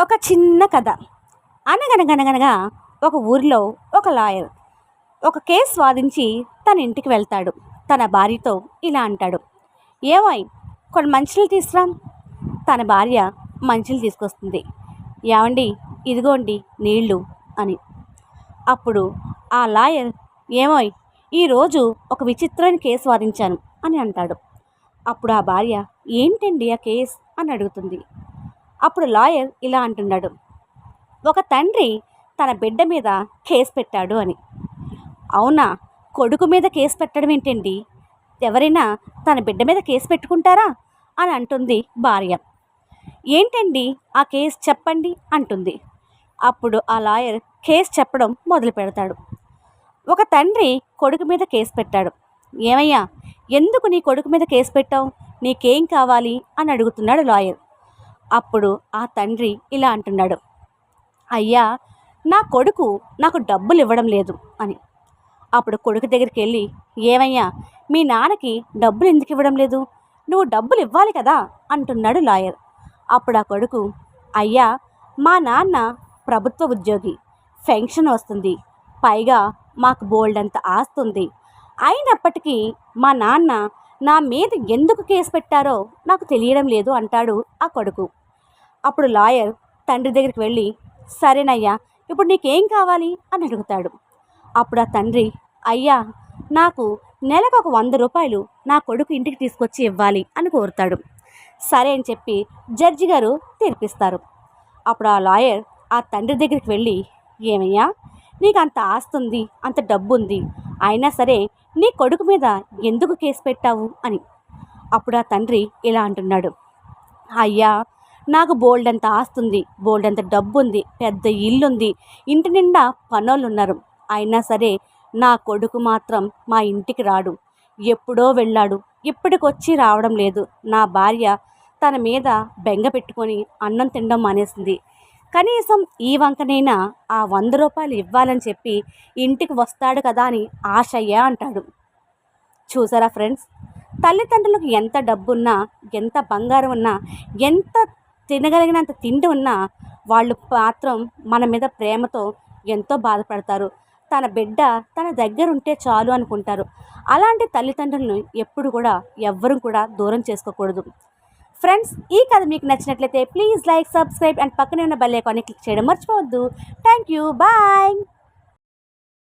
ఒక చిన్న కథ. అనగనగనగనగా ఒక ఊరిలో ఒక లాయర్ ఒక కేసు వాదించి తన ఇంటికి వెళ్తాడు. తన భార్యతో ఇలా అంటాడు. ఏమోయ్ కొన్ని మంచులు తీసురా తన భార్య మంచులు తీసుకొస్తుంది. ఏమండి ఇదిగోండి నీళ్ళు అని. అప్పుడు ఆ లాయర్ ఏమోయ్ ఈరోజు ఒక విచిత్రమైన కేసు వాదించాను అని అంటాడు. అప్పుడు ఆ భార్య ఏంటండి ఆ కేస్? అని అడుగుతుంది. అప్పుడు లాయర్ ఇలా అంటున్నాడు ఒక తండ్రి తన బిడ్డ మీద కేసు పెట్టాడు అని. అవునా? కొడుకు మీద కేసు పెట్టడం ఏంటండి? ఎవరైనా తన బిడ్డ మీద కేసు పెట్టుకుంటారా? అని అంటుంది భార్య. ఏంటండి ఆ కేసు చెప్పండి అంటుంది. అప్పుడు ఆ లాయర్ కేసు చెప్పడం మొదలు పెడతాడు. ఒక తండ్రి కొడుకు మీద కేసు పెట్టాడు. ఏమయ్యా? ఎందుకు నీ కొడుకు మీద కేసు పెట్టావు? నీకేం కావాలి? అని అడుగుతున్నాడు లాయర్. అప్పుడు ఆ తండ్రి ఇలా అంటున్నాడు అయ్యా నా కొడుకు నాకు డబ్బులు ఇవ్వడం లేదు అని. అప్పుడు కొడుకు దగ్గరికి వెళ్ళి ఏమయ్యా మీ నాన్నకి డబ్బులు ఎందుకు ఇవ్వడం లేదు? నువ్వు డబ్బులు ఇవ్వాలి కదా అంటున్నాడు లాయర్. అప్పుడు ఆ కొడుకు అయ్యా మా నాన్న ప్రభుత్వ ఉద్యోగి పెన్షన్ వస్తుంది. పైగా మాకు బోల్డంత ఆస్తుంది. అయినప్పటికీ మా నాన్న నా మీద ఎందుకు కేసు పెట్టారో నాకు తెలియడం లేదు అంటాడు ఆ కొడుకు. అప్పుడు లాయర్ తండ్రి దగ్గరికి వెళ్ళి సరేనయ్యా ఇప్పుడు నీకేం కావాలి? అని అడుగుతాడు. అప్పుడు ఆ తండ్రి అయ్యా నాకు నెలకు ఒక వంద రూపాయలు నా కొడుకు ఇంటికి తీసుకొచ్చి ఇవ్వాలి అని కోరుతాడు. సరే అని చెప్పి జడ్జి గారు తీర్పిస్తారు. అప్పుడు ఆ లాయర్ ఆ తండ్రి దగ్గరికి వెళ్ళి ఏమయ్యా నీకు అంత ఆస్తుంది అంత డబ్బు ఉంది అయినా సరే నీ కొడుకు మీద ఎందుకు కేసు పెట్టావు? అని. అప్పుడు ఆ తండ్రి ఇలా అంటున్నాడు. అయ్యా నాకు బోల్డంత ఆస్తుంది బోల్డంత డబ్బు ఉంది పెద్ద ఇల్లుంది ఇంటి నిండా పనోళ్ళు ఉన్నారు అయినా సరే నా కొడుకు మాత్రం మా ఇంటికి రాడు. ఎప్పుడో వెళ్ళాడు. ఇప్పటికొచ్చి రావడం లేదు. నా భార్య తన మీద బెంగ పెట్టుకొని అన్నం తినడం మానేసింది. కనీసం ఈ వంకనైనా ఆ వంద రూపాయలు ఇవ్వాలని చెప్పి ఇంటికి వస్తాడు కదా అని ఆశయ్య అంటాడు. చూసారా ఫ్రెండ్స్? తల్లిదండ్రులకు ఎంత డబ్బున్నా ఎంత బంగారం ఉన్నా ఎంత తినగలిగినంత తిండి ఉన్నా వాళ్ళు మాత్రం మన మీద ప్రేమతో ఎంతో బాధపడతారు. తన బిడ్డ తన దగ్గర ఉంటే చాలు అనుకుంటారు. అలాంటి తల్లిదండ్రులను ఎప్పుడు కూడా ఎవ్వరూ కూడా దూరం చేసుకోకూడదు. ఫ్రెండ్స్ ఈ కథ మీకు నచ్చినట్లయితే ప్లీజ్ లైక్ సబ్స్క్రైబ్ అండ్ పక్కనే ఉన్న బెల్ ఐకాన్ని క్లిక్ చేయడం మర్చిపోవద్దు. Thank you bye.